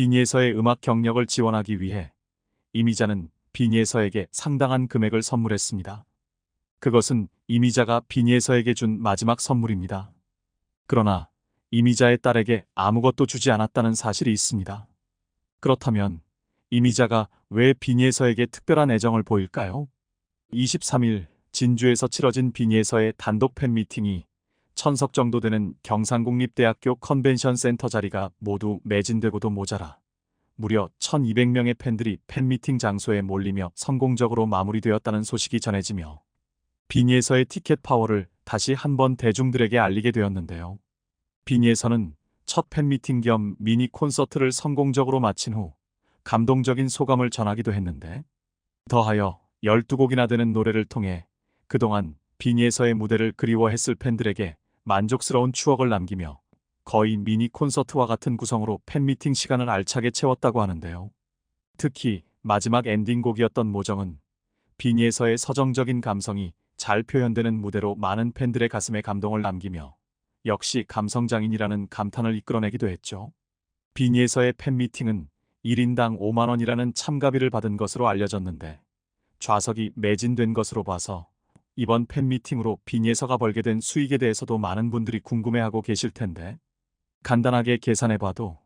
비니에서의 음악 경력을 지원하기 위해 이미자는 비니에서에게 상당한 금액을 선물했습니다. 그것은 이미자가 비니에서에게 준 마지막 선물입니다. 그러나 이미자의 딸에게 아무것도 주지 않았다는 사실이 있습니다. 그렇다면 이미자가 왜 비니에서에게 특별한 애정을 보일까요? 23일 진주에서 치러진 비니에서의 단독 팬미팅이 천석 정도 되는 경상국립대학교 컨벤션 센터 자리가 모두 매진되고도 모자라 무려 1200명의 팬들이 팬미팅 장소에 몰리며 성공적으로 마무리되었다는 소식이 전해지며 비니에서의 티켓 파워를 다시 한번 대중들에게 알리게 되었는데요. 비니에서는 첫 팬미팅 겸 미니 콘서트를 성공적으로 마친 후 감동적인 소감을 전하기도 했는데 더하여 12곡이나 되는 노래를 통해 그동안 비니에서의 무대를 그리워했을 팬들에게 만족스러운 추억을 남기며 거의 미니 콘서트와 같은 구성으로 팬미팅 시간을 알차게 채웠다고 하는데요. 특히 마지막 엔딩곡이었던 모정은 비니에서의 서정적인 감성이 잘 표현되는 무대로 많은 팬들의 가슴에 감동을 남기며 역시 감성장인이라는 감탄을 이끌어내기도 했죠. 비니에서의 팬미팅은 1인당 5만원이라는 참가비를 받은 것으로 알려졌는데 좌석이 매진된 것으로 봐서 이번 팬미팅으로 비니에서가 벌게 된 수익에 대해서도 많은 분들이 궁금해하고 계실 텐데 간단하게 계산해봐도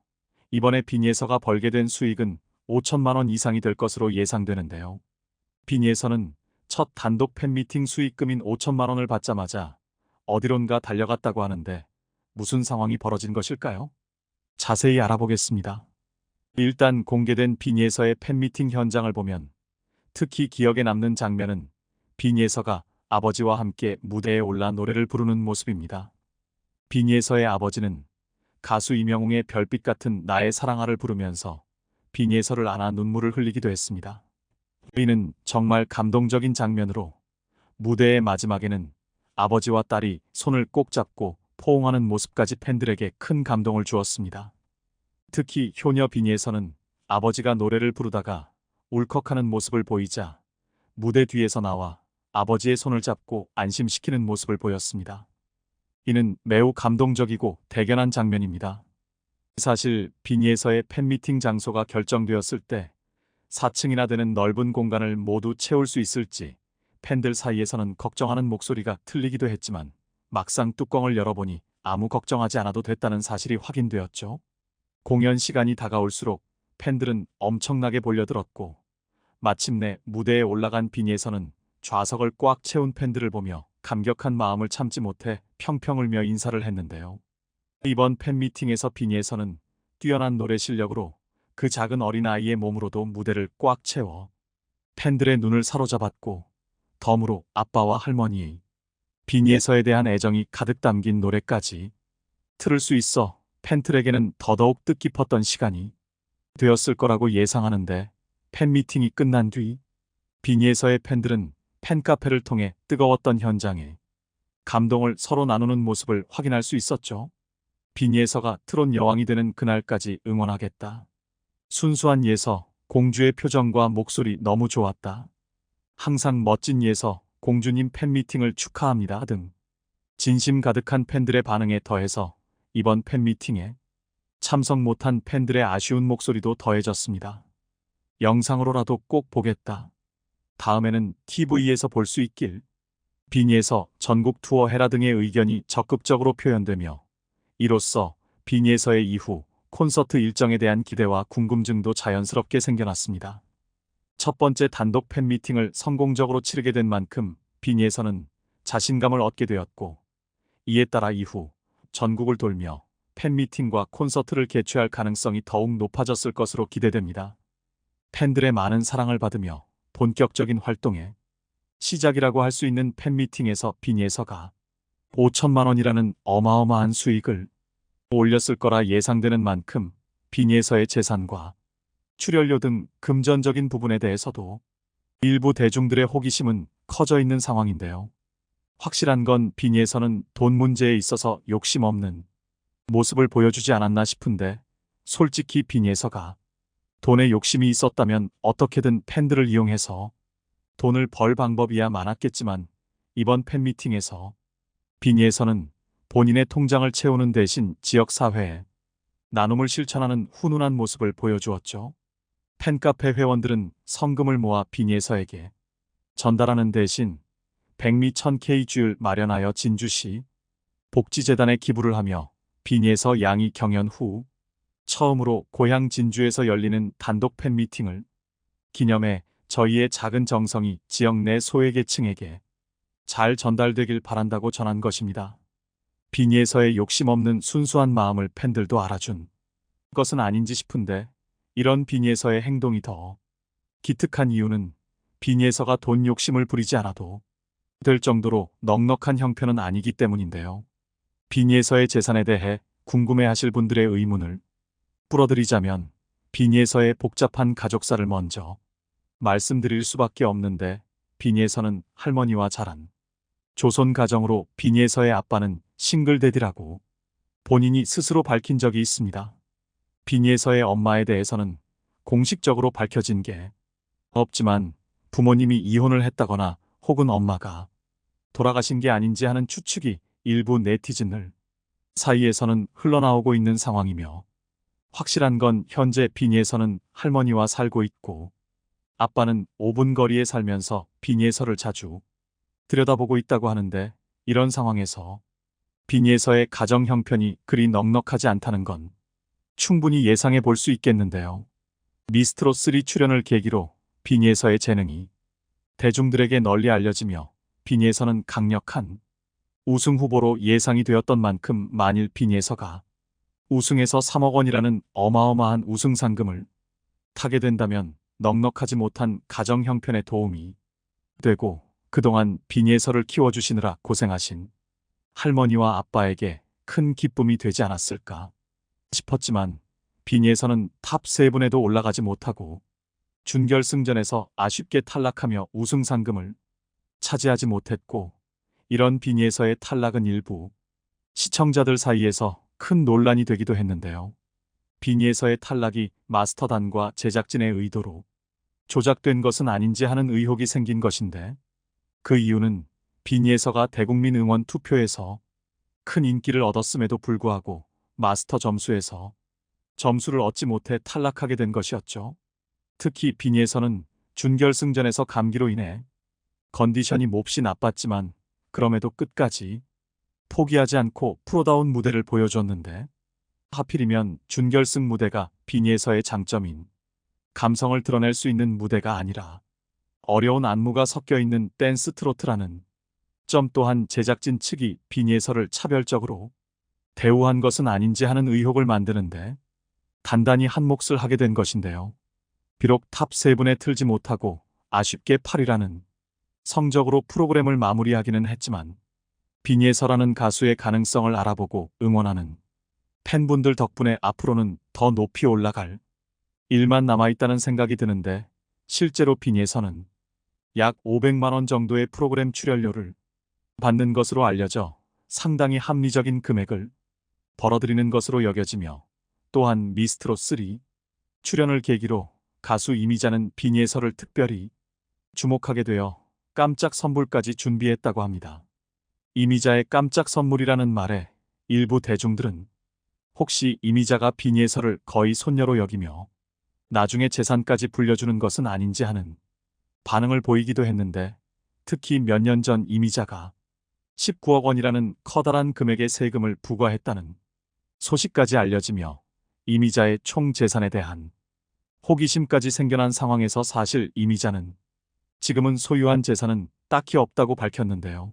이번에 비니에서가 벌게 된 수익은 5천만 원 이상이 될 것으로 예상되는데요. 비니에서는 첫 단독 팬미팅 수익금인 5천만 원을 받자마자 어디론가 달려갔다고 하는데 무슨 상황이 벌어진 것일까요? 자세히 알아보겠습니다. 일단 공개된 비니에서의 팬미팅 현장을 보면 특히 기억에 남는 장면은 비니에서가 아버지와 함께 무대에 올라 노래를 부르는 모습입니다. 비니에서의 아버지는 가수 이명웅의 별빛 같은 나의 사랑아를 부르면서 비니에서를 안아 눈물을 흘리기도 했습니다. 이는 정말 감동적인 장면으로 무대의 마지막에는 아버지와 딸이 손을 꼭 잡고 포옹하는 모습까지 팬들에게 큰 감동을 주었습니다. 특히 효녀 비니에서는 아버지가 노래를 부르다가 울컥하는 모습을 보이자 무대 뒤에서 나와 아버지의 손을 잡고 안심시키는 모습을 보였습니다. 이는 매우 감동적이고 대견한 장면입니다. 사실 비니에서의 팬미팅 장소가 결정되었을 때 4층이나 되는 넓은 공간을 모두 채울 수 있을지 팬들 사이에서는 걱정하는 목소리가 틀리기도 했지만 막상 뚜껑을 열어보니 아무 걱정하지 않아도 됐다는 사실이 확인되었죠. 공연 시간이 다가올수록 팬들은 엄청나게 몰려들었고 마침내 무대에 올라간 비니에서는 좌석을 꽉 채운 팬들을 보며 감격한 마음을 참지 못해 평평 울며 인사를 했는데요. 이번 팬미팅에서 비니에서는 뛰어난 노래 실력으로 그 작은 어린아이의 몸으로도 무대를 꽉 채워 팬들의 눈을 사로잡았고 덤으로 아빠와 할머니의 비니에서에 대한 애정이 가득 담긴 노래까지 틀을 수 있어 팬들에게는 더더욱 뜻깊었던 시간이 되었을 거라고 예상하는데 팬미팅이 끝난 뒤 비니에서의 팬들은 팬카페를 통해 뜨거웠던 현장에 감동을 서로 나누는 모습을 확인할 수 있었죠. 비니에서가 트롯 여왕이 되는 그날까지 응원하겠다. 순수한 예서, 공주의 표정과 목소리 너무 좋았다. 항상 멋진 예서, 공주님 팬미팅을 축하합니다 등 진심 가득한 팬들의 반응에 더해서 이번 팬미팅에 참석 못한 팬들의 아쉬운 목소리도 더해졌습니다. 영상으로라도 꼭 보겠다. 다음에는 TV에서 볼 수 있길. 비니에서 전국 투어 해라 등의 의견이 적극적으로 표현되며 이로써 비니에서의 이후 콘서트 일정에 대한 기대와 궁금증도 자연스럽게 생겨났습니다. 첫 번째 단독 팬미팅을 성공적으로 치르게 된 만큼 비니에서는 자신감을 얻게 되었고 이에 따라 이후 전국을 돌며 팬미팅과 콘서트를 개최할 가능성이 더욱 높아졌을 것으로 기대됩니다. 팬들의 많은 사랑을 받으며 본격적인 활동에 시작이라고 할 수 있는 팬미팅에서 비니에서가 5천만 원이라는 어마어마한 수익을 올렸을 거라 예상되는 만큼 비니에서의 재산과 출연료 등 금전적인 부분에 대해서도 일부 대중들의 호기심은 커져 있는 상황인데요. 확실한 건 비니에서는 돈 문제에 있어서 욕심 없는 모습을 보여주지 않았나 싶은데 솔직히 비니에서가 돈에 욕심이 있었다면 어떻게든 팬들을 이용해서 돈을 벌 방법이야 많았겠지만 이번 팬미팅에서 비니에서는 본인의 통장을 채우는 대신 지역사회에 나눔을 실천하는 훈훈한 모습을 보여주었죠. 팬카페 회원들은 성금을 모아 비니에서에게 전달하는 대신 백미 1000K 주를 마련하여 진주시 복지재단에 기부를 하며 비니에서 양이 경연 후 처음으로 고향 진주에서 열리는 단독 팬미팅을 기념해 저희의 작은 정성이 지역 내 소외계층에게 잘 전달되길 바란다고 전한 것입니다. 비니에서의 욕심 없는 순수한 마음을 팬들도 알아준 것은 아닌지 싶은데 이런 비니에서의 행동이 더 기특한 이유는 비니에서가 돈 욕심을 부리지 않아도 될 정도로 넉넉한 형편은 아니기 때문인데요. 비니에서의 재산에 대해 궁금해하실 분들의 의문을 풀어드리자면 비니에서의 복잡한 가족사를 먼저 말씀드릴 수밖에 없는데 비니에서는 할머니와 자란 조선 가정으로 비니에서의 아빠는 싱글데디라고 본인이 스스로 밝힌 적이 있습니다. 비니에서의 엄마에 대해서는 공식적으로 밝혀진 게 없지만 부모님이 이혼을 했다거나 혹은 엄마가 돌아가신 게 아닌지 하는 추측이 일부 네티즌들 사이에서는 흘러나오고 있는 상황이며 확실한 건 현재 비니에서는 할머니와 살고 있고 아빠는 5분 거리에 살면서 비니에서를 자주 들여다보고 있다고 하는데 이런 상황에서 비니에서의 가정 형편이 그리 넉넉하지 않다는 건 충분히 예상해 볼 수 있겠는데요. 미스트로 3 출연을 계기로 비니에서의 재능이 대중들에게 널리 알려지며 비니에서는 강력한 우승 후보로 예상이 되었던 만큼 만일 비니에서가 우승에서 3억 원이라는 어마어마한 우승 상금을 타게 된다면 넉넉하지 못한 가정 형편에 도움이 되고 그동안 비니에서를 키워주시느라 고생하신 할머니와 아빠에게 큰 기쁨이 되지 않았을까 싶었지만 비니에서는 탑 3분에도 올라가지 못하고 준결승전에서 아쉽게 탈락하며 우승 상금을 차지하지 못했고 이런 비니에서의 탈락은 일부 시청자들 사이에서 큰 논란이 되기도 했는데요. 비니에서의 탈락이 마스터단과 제작진의 의도로 조작된 것은 아닌지 하는 의혹이 생긴 것인데 그 이유는 비니에서가 대국민 응원 투표에서 큰 인기를 얻었음에도 불구하고 마스터 점수에서 점수를 얻지 못해 탈락하게 된 것이었죠. 특히 비니에서는 준결승전에서 감기로 인해 컨디션이 몹시 나빴지만 그럼에도 끝까지 포기하지 않고 프로다운 무대를 보여줬는데 하필이면 준결승 무대가 비니에서의 장점인 감성을 드러낼 수 있는 무대가 아니라 어려운 안무가 섞여 있는 댄스 트로트라는 점 또한 제작진 측이 비니에서를 차별적으로 대우한 것은 아닌지 하는 의혹을 만드는데 단단히 한 몫을 하게 된 것인데요. 비록 탑 3분에 틀지 못하고 아쉽게 8위라는 성적으로 프로그램을 마무리하기는 했지만 비니에서라는 가수의 가능성을 알아보고 응원하는 팬분들 덕분에 앞으로는 더 높이 올라갈 일만 남아있다는 생각이 드는데 실제로 비니에서는 약 500만원 정도의 프로그램 출연료를 받는 것으로 알려져 상당히 합리적인 금액을 벌어들이는 것으로 여겨지며 또한 미스트로 3 출연을 계기로 가수 이미자는 비니에서를 특별히 주목하게 되어 깜짝 선물까지 준비했다고 합니다. 이미자의 깜짝 선물이라는 말에 일부 대중들은 혹시 이미자가 비니에서를 거의 손녀로 여기며 나중에 재산까지 불려주는 것은 아닌지 하는 반응을 보이기도 했는데 특히 몇 년 전 이미자가 19억 원이라는 커다란 금액의 세금을 부과했다는 소식까지 알려지며 이미자의 총 재산에 대한 호기심까지 생겨난 상황에서 사실 이미자는 지금은 소유한 재산은 딱히 없다고 밝혔는데요.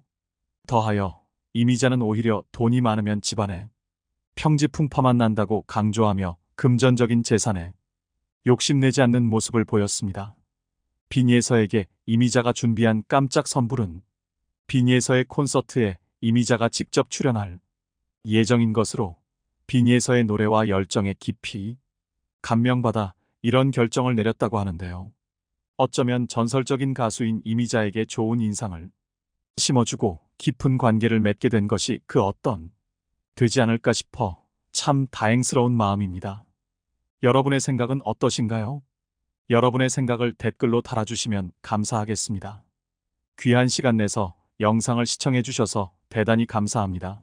더하여 이미자는 오히려 돈이 많으면 집안에 평지 풍파만 난다고 강조하며 금전적인 재산에 욕심내지 않는 모습을 보였습니다. 비니에서에게 이미자가 준비한 깜짝 선물은 비니에서의 콘서트에 이미자가 직접 출연할 예정인 것으로 비니에서의 노래와 열정에 깊이 감명받아 이런 결정을 내렸다고 하는데요. 어쩌면 전설적인 가수인 이미자에게 좋은 인상을 심어주고 깊은 관계를 맺게 된 것이 그 어떤 되지 않을까 싶어 참 다행스러운 마음입니다. 여러분의 생각은 어떠신가요? 여러분의 생각을 댓글로 달아주시면 감사하겠습니다. 귀한 시간 내서 영상을 시청해 주셔서 대단히 감사합니다.